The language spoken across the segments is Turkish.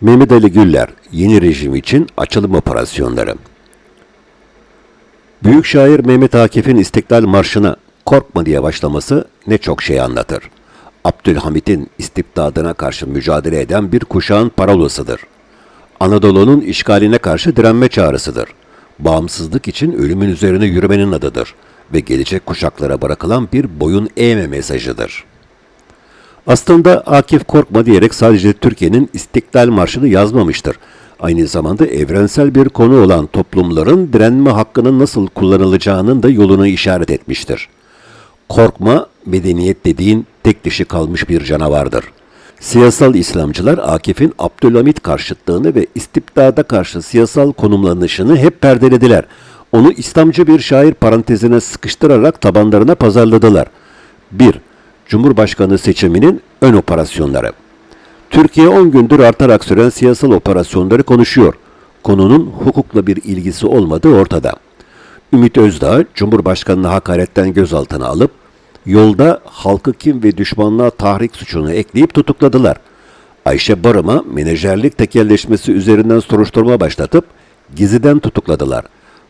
Mehmet Ali Güller, yeni rejim için açılım operasyonları. Büyük şair Mehmet Akif'in İstiklal Marşı'na korkma diye başlaması ne çok şey anlatır. Abdülhamit'in istibdadına karşı mücadele eden bir kuşağın parolasıdır. Anadolu'nun işgaline karşı direnme çağrısıdır. Bağımsızlık için ölümün üzerine yürümenin adıdır ve gelecek kuşaklara bırakılan bir boyun eğme mesajıdır. Aslında Akif Korkma diyerek sadece Türkiye'nin İstiklal Marşı'nı yazmamıştır. Aynı zamanda evrensel bir konu olan toplumların direnme hakkının nasıl kullanılacağının da yolunu işaret etmiştir. Korkma, medeniyet dediğin tek dişi kalmış bir canavardır. Siyasal İslamcılar Akif'in Abdülhamit karşıtlığını ve istibdada karşı siyasal konumlanışını hep perdelediler. Onu İslamcı bir şair parantezine sıkıştırarak tabanlarına pazarladılar. 1. Cumhurbaşkanı seçiminin ön operasyonları. Türkiye 10 gündür artarak süren siyasal operasyonları konuşuyor. Konunun hukukla bir ilgisi olmadığı ortada. Ümit Özdağ, Cumhurbaşkanı'nı hakaretten gözaltına alıp yolda halkı kim ve düşmanlığa tahrik suçunu ekleyip tutukladılar. Ayşe Barım'a menajerlik tekelleşmesi üzerinden soruşturma başlatıp giziden tutukladılar.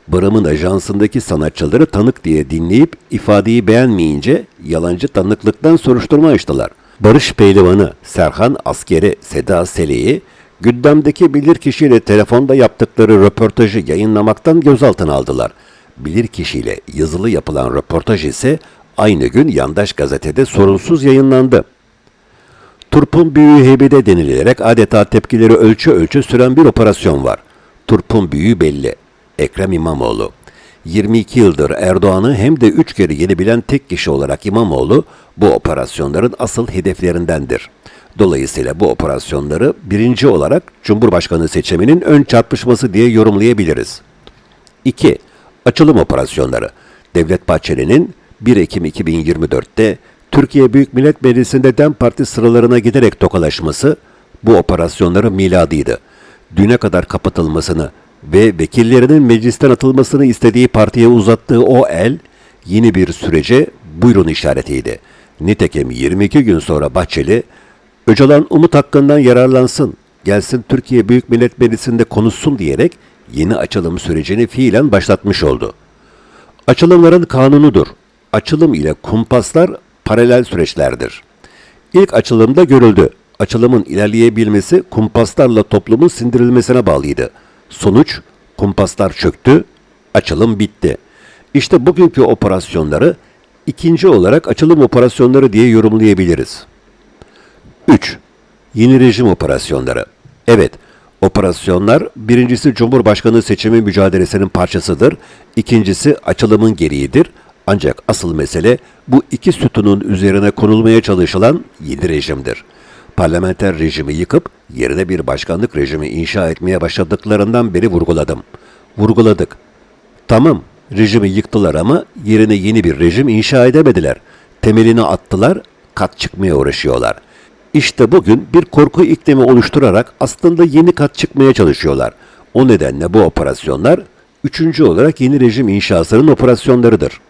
Barım'ın ajansındaki sanatçıları tanık diye dinleyip ifadeyi beğenmeyince yalancı tanıklıktan soruşturma açtılar. Barış Pehlivanı, Serhan Askeri, Seda Sele'yi gündemdeki bilirkişiyle telefonda yaptıkları röportajı yayınlamaktan gözaltına aldılar. Bilirkişiyle yazılı yapılan röportaj ise aynı gün yandaş gazetede sorunsuz yayınlandı. Turp'un büyüğü heybede denilerek adeta tepkileri ölçü ölçü süren bir operasyon var. Turp'un büyüğü belli. Ekrem İmamoğlu. 22 yıldır Erdoğan'ı hem de 3 kere yenebilen tek kişi olarak İmamoğlu bu operasyonların asıl hedeflerindendir. Dolayısıyla bu operasyonları birinci olarak Cumhurbaşkanı seçiminin ön çarpışması diye yorumlayabiliriz. 2. Açılım operasyonları. Devlet Bahçeli'nin 1 Ekim 2024'te Türkiye Büyük Millet Meclisi'nde DEM Parti sıralarına giderek tokalaşması bu operasyonların miladıydı. Düne kadar kapatılmasını ve vekillerinin meclisten atılmasını istediği partiye uzattığı o el yeni bir sürece buyurun işaretiydi. Nitekim 22 gün sonra Bahçeli, Öcalan Umut hakkından yararlansın, gelsin Türkiye Büyük Millet Meclisi'nde konuşsun diyerek yeni açılım sürecini fiilen başlatmış oldu. Açılımların kanunudur. Açılım ile kumpaslar paralel süreçlerdir. İlk açılımda görüldü. Açılımın ilerleyebilmesi kumpaslarla toplumun sindirilmesine bağlıydı. Sonuç kumpaslar çöktü, açılım bitti. İşte bugünkü operasyonları ikinci olarak açılım operasyonları diye yorumlayabiliriz. 3. Yeni rejim operasyonları. Evet, operasyonlar birincisi Cumhurbaşkanı seçimi mücadelesinin parçasıdır, ikincisi açılımın gereğidir. Ancak asıl mesele bu iki sütunun üzerine konulmaya çalışılan yeni rejimdir. Parlamenter rejimi yıkıp yerine bir başkanlık rejimi inşa etmeye başladıklarından beri vurguladım. Vurguladık. Tamam, rejimi yıktılar ama yerine yeni bir rejim inşa edemediler. Temelini attılar, kat çıkmaya uğraşıyorlar. İşte bugün bir korku iklimi oluşturarak aslında yeni kat çıkmaya çalışıyorlar. O nedenle bu operasyonlar üçüncü olarak yeni rejim inşasının operasyonlarıdır.